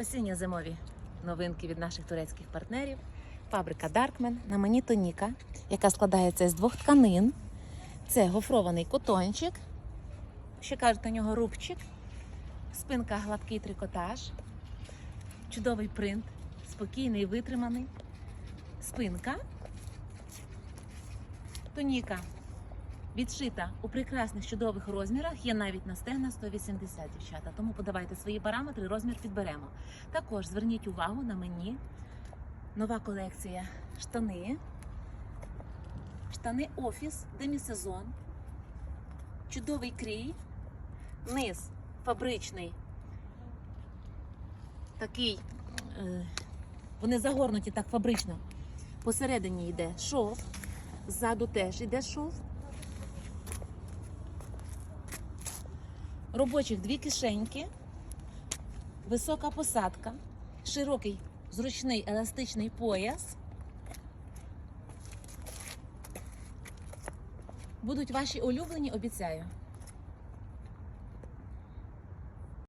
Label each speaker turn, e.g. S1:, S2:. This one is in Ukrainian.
S1: Осінньо-зимові новинки від наших турецьких партнерів. Фабрика Даркмен на мені тоніка, яка складається з двох тканин. Це гофрований котончик. Ще кажуть на нього рубчик. Спинка гладкий трикотаж. Чудовий принт, спокійний, витриманий. Спинка. Тоніка відшита у прекрасних чудових розмірах. Є навіть на стегна 180 дівчата. Тому подавайте свої параметри, розмір підберемо. Також зверніть увагу на мені. Нова колекція штани. Штани офіс, демісезон. Чудовий крій. Низ фабричний. Такий. Е, вони загорнуті так фабрично. Посередині йде шов. Ззаду теж йде шов. Робочих дві кишеньки, висока посадка, широкий зручний еластичний пояс. Будуть ваші улюблені, обіцяю.